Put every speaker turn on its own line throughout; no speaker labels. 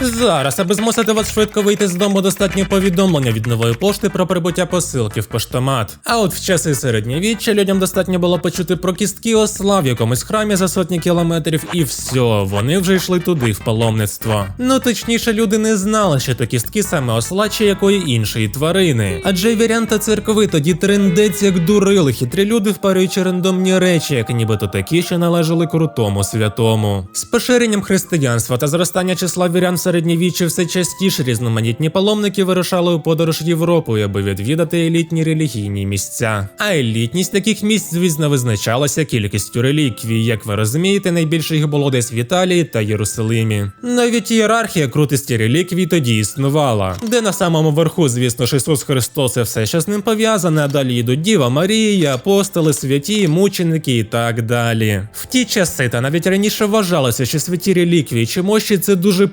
Зараз, аби змусити вас швидко вийти з дому, достатньо повідомлення від нової пошти про прибуття посилки в поштомат. А от в часи середньовіччя людям достатньо було почути про кістки осла в якомусь храмі за сотні кілометрів, і все, вони вже йшли туди в паломництво. Ну точніше, люди не знали, що то кістки саме осла чи якої іншої тварини. Адже вірян церкви тоді трендець як дурили хитрі люди, впарюючи рандомні речі, як нібито такі, що належали крутому святому. З поширенням християнства та зростання числа вірян середньовіччі все частіше різноманітні паломники вирушали у подорож Європою, аби відвідати елітні релігійні місця. А елітність таких місць, звісно, визначалася кількістю реліквій. Як ви розумієте, найбільше їх було десь в Італії та Єрусалимі. Навіть ієрархія крутості реліквій тоді існувала, де на самому верху, звісно ж, Ісус Христос і все, що з ним пов'язане, а далі йдуть Діва Марія, апостоли, святі, мученики і так далі. В ті часи та навіть раніше вважалося, що святі реліквії чи мощі це дуже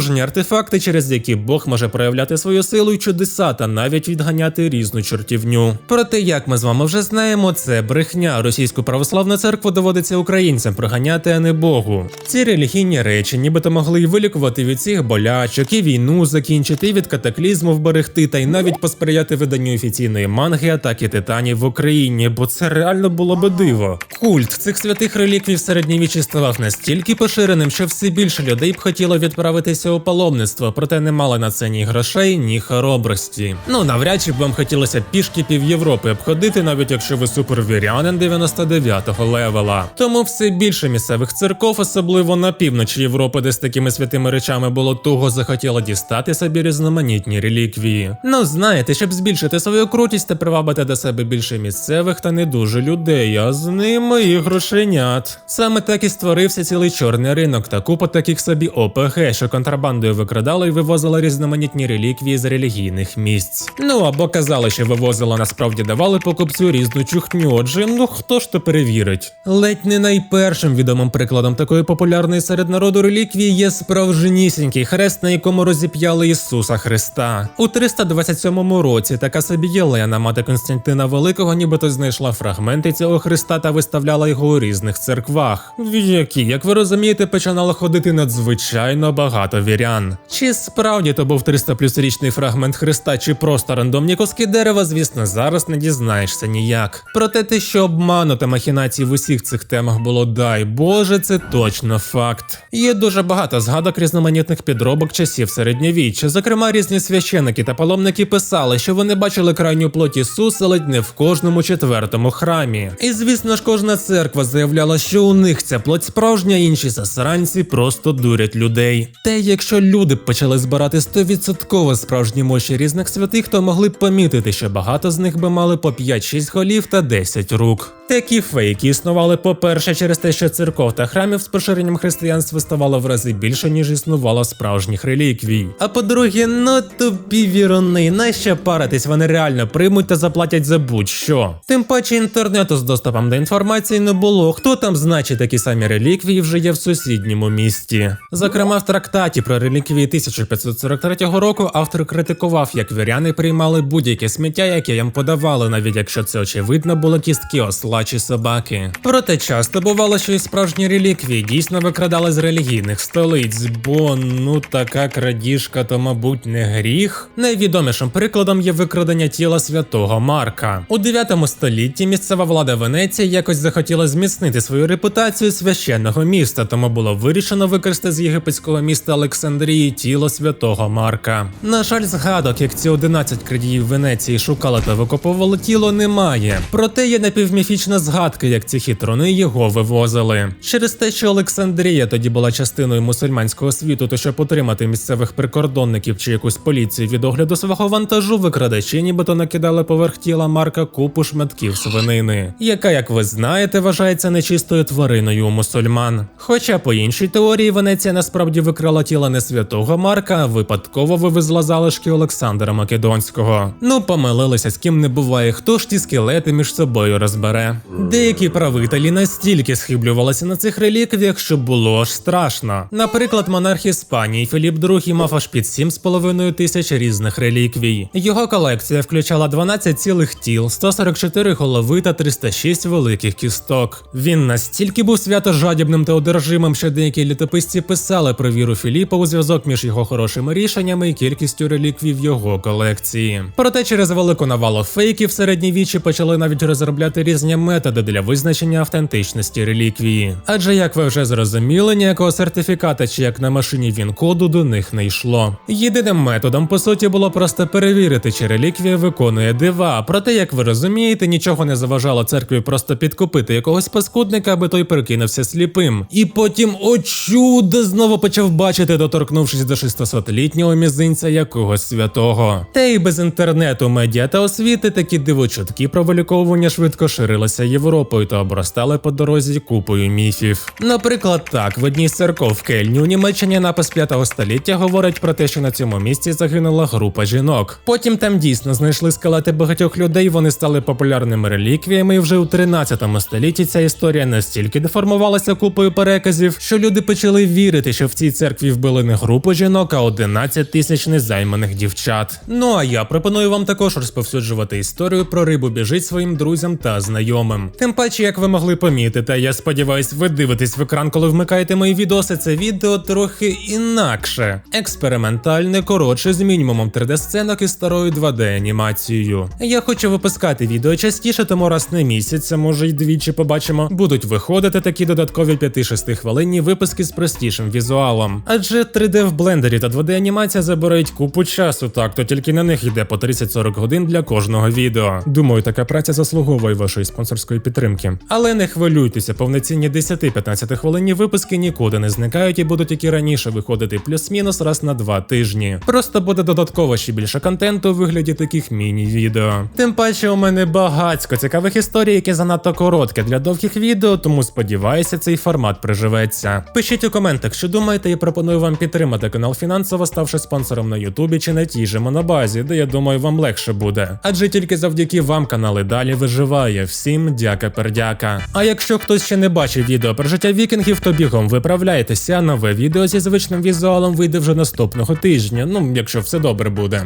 потужні артефакти, через які Бог може проявляти свою силу і чудеса та навіть відганяти різну чортівню. Проте, як ми з вами вже знаємо, це брехня. Російську православну церкву доводиться українцям проганяти, а не Богу. Ці релігійні речі, нібито могли й вилікувати від цих болячок, і війну закінчити, і від катаклізму вберегти, та й навіть посприяти виданню офіційної манги атаки титанів в Україні, бо це реально було би диво. Культ цих святих реліквій в середньовіччі ставав настільки поширеним, що все більше людей б хотіло відправитися у паломництво, проте не мали на це ні грошей, ні хоробрості. Ну навряд чи б вам хотілося пішки пів Європи обходити, навіть якщо ви супервірянин 99-го левела. Тому все більше місцевих церков, особливо на півночі Європи, де з такими святими речами було туго захотіло дістати собі різноманітні реліквії. Ну знаєте, щоб збільшити свою крутість та привабити до себе більше місцевих та не дуже людей, а з ними і грошенят. Саме так і створився цілий чорний ринок та купа таких собі ОПГ, що контрабандою викрадали і вивозили різноманітні реліквії з релігійних місць. Ну або казали, що вивозили, насправді давали покупцю різну чухню. Отже, ну хто ж то перевірить? Ледь не найпершим відомим прикладом такої популярної серед народу реліквії є справжнісінький хрест, на якому розіп'яли Ісуса Христа. У 327 році така собі Єлена, мати Константина Великого, нібито знайшла фрагменти цього хреста та виставляла його у різних церквах, в які, як ви розумієте, починало ходити надзвичайно багато вірян. Чи справді то був 300 плюс річний фрагмент Христа, чи просто рандомні куски дерева, звісно, зараз не дізнаєшся ніяк. Проте те, що обману та махінацій в усіх цих темах було, дай Боже, це точно факт. Є дуже багато згадок різноманітних підробок часів середньовіччя. Зокрема, різні священики та паломники писали, що вони бачили крайню плоть Ісуса ледь не в кожному четвертому храмі. І звісно ж, кожна церква заявляла, що у них ця плоть справжня, інші засранці просто дурять людей. Та якщо люди б почали збирати 100% справжні мощі різних святих, то могли б помітити, що багато з них би мали по 5-6 голів та 10 рук. Такі фейки існували, по-перше, через те, що церков та храмів з поширенням християнства ставало в рази більше, ніж існувало справжніх реліквій. А по-друге, ну тупі віруни, нащо паритись, вони реально приймуть та заплатять за будь-що. Тим паче інтернету з доступом до інформації не було. Хто там значить такі самі реліквії вже є в сусідньому місті. Зокрема, в трактаті про реліквії 1543 року автор критикував, як віряни приймали будь-яке сміття, яке їм подавали, навіть якщо це очевидно були кістки осла чи собаки. Проте часто бувало, що і справжні реліквії дійсно викрадали з релігійних столиць, бо ну така крадіжка, то мабуть не гріх. Найвідомішим прикладом є викрадення тіла святого Марка. У 9 столітті місцева влада Венеції якось захотіла зміцнити свою репутацію священного міста, тому було вирішено викрасти з єгипетського міста Олександрії тіло святого Марка. На жаль, згадок, як ці 11 крадіїв Венеції шукали та викопували тіло, немає. Проте є напівміфічна згадка, як ці хитрони його вивозили. Через те, що Олександрія тоді була частиною мусульманського світу, то щоб утримати місцевих прикордонників чи якусь поліцію від огляду свого вантажу, викрадачі нібито накидали поверх тіла Марка купу шматків свинини, яка, як ви знаєте, вважається нечистою твариною у мусульман. Хоча по іншій теорії Венеція насправді викрала тіло не святого Марка, випадково вивезла залишки Олександра Македонського. Ну, помилилися з ким не буває, хто ж ті скелети між собою розбере. Деякі правителі настільки схиблювалися на цих реліквіях, що було аж страшно. Наприклад, монарх Іспанії Філіп II мав аж під 7,5 тисяч різних реліквій. Його колекція включала 12 цілих тіл, 144 голови та 306 великих кісток. Він настільки був свято жадібним та одержимим, що деякі літописці писали про віру Філіпа типу зв'язок між його хорошими рішеннями і кількістю реліквій в його колекції. Проте через велику навалу фейків середньовіччі почали навіть розробляти різні методи для визначення автентичності реліквії. Адже, як ви вже зрозуміли, ніякого сертифіката чи як на машині він коду до них не йшло. Єдиним методом, по суті, було просто перевірити, чи реліквія виконує дива. Проте, як ви розумієте, нічого не заважало церкві просто підкупити якогось паскудника, аби той прикинувся сліпим. І потім, о чудо, знову почав бачити, доторкнувшись до 600-літнього мізинця якогось святого. Та й без інтернету, медіа та освіти такі дивочутки про виліковування швидко ширилися Європою та обростали по дорозі купою міфів. Наприклад, так, в одній з церков Кельні у Німеччині напис 5 століття говорить про те, що на цьому місці загинула група жінок. Потім там дійсно знайшли скелети багатьох людей, вони стали популярними реліквіями, і вже у 13 столітті ця історія настільки деформувалася купою переказів, що люди почали вірити, що в цій церкві вбили не групу жінок, а 11 тисяч незайманих дівчат. Ну а я пропоную вам також розповсюджувати історію про рибу біжить своїм друзям та знайомим. Тим паче, як ви могли помітити, я сподіваюсь, ви дивитесь в екран, коли вмикаєте мої відоси. Це відео трохи інакше, експериментальне, коротше, з мінімумом 3D-сценок і старою 2D-анімацією. Я хочу випускати відео частіше, тому раз на місяць, може й двічі побачимо, будуть виходити такі додаткові 5-6 хвилинні випуски з простішим візуалом. Адже 3D в блендері та 2D-анімація забирають купу часу, так то тільки на них йде по 30-40 годин для кожного відео. Думаю, така праця заслуговує вашої спонсорської підтримки. Але не хвилюйтеся, повноцінні 10-15 хвилинні випуски нікуди не зникають і будуть як і раніше виходити плюс-мінус раз на два тижні. Просто буде додатково ще більше контенту у вигляді таких міні-відео. Тим паче у мене багатько цікавих історій, які занадто короткі для довгих відео, тому сподіваюся, цей формат приживеться. Пишіть у коментах, що думаєте, і пропоную вам підтримати канал фінансово, ставши спонсором на Ютубі чи на тій же монобазі, де я думаю, вам легше буде. Адже тільки завдяки вам канал і далі виживає. Всім дяка-пердяка. А якщо хтось ще не бачив відео про життя вікінгів, то бігом виправляйтеся. Нове відео зі звичним візуалом вийде вже наступного тижня. Ну, якщо все добре буде.